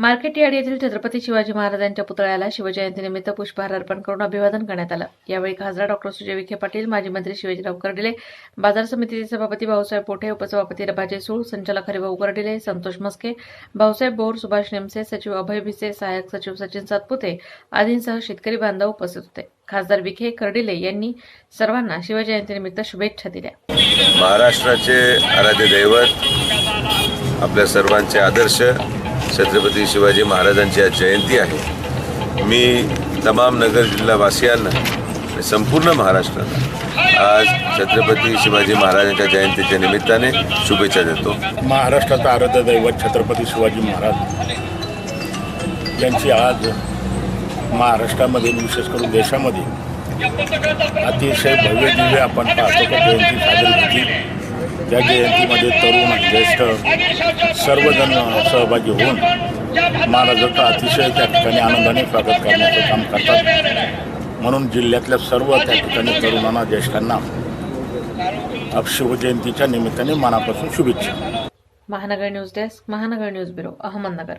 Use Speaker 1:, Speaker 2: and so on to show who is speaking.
Speaker 1: Market yard येथील छत्रपती शिवाजी महाराजांच्या पुतळ्याला शिवजयंतीनिमित्त पुष्पहार अर्पण करून अभिवादन करण्यात आलं. यावेळी खासदार डॉक्टर सुजय विखे पाटील माजी मंत्री शिवाजीराव कर्डिले बाजार समितीचे सभापती भाऊसाहेब पोठे उपसभापती रभाजी सूळ संचालक हरिभाऊ कर्डिले संतोष मस्के भाऊसाहेब बोर सुभाष निमसे सचिव अभय भिसे सहाय्यक सचिव सचिन सातपुते आदींसह शेतकरी बांधव उपस्थित होते. खासदार विखे कर्डिले यांनी सर्वांना शिवजयंतीनिमित्त शुभेच्छा दिल्या.
Speaker 2: महाराष्ट्राचे आराध्य दैवत आपल्या सर्वांचे आदर्श छत्रपती शिवाजी महाराजांची आज जयंती आहे. मी तमाम नगर जिल्हावासियांना आणि संपूर्ण महाराष्ट्राला आज छत्रपती शिवाजी महाराजांच्या जयंतीच्या निमित्ताने शुभेच्छा देतो.
Speaker 3: महाराष्ट्राचा आराध्य दैवत छत्रपती शिवाजी महाराज यांची आज महाराष्ट्रामध्ये विशेष करून देशामध्ये अतिशय भव्य दिव्य आपण पाहतो. जयंती साजरी केली त्या जयंतीमध्ये तरुण ज्येष्ठ सर्वजण सहभागी होऊन महाराजांचा अतिशय त्या ठिकाणी आनंदाने स्वागत करण्याचं काम करतात. म्हणून जिल्ह्यातल्या सर्व त्या ठिकाणी तरुणांना ज्येष्ठांना शिवजयंतीच्या निमित्ताने मनापासून शुभेच्छा.
Speaker 1: Mahanagar news desk Mahanagar news bureau Ahmednagar.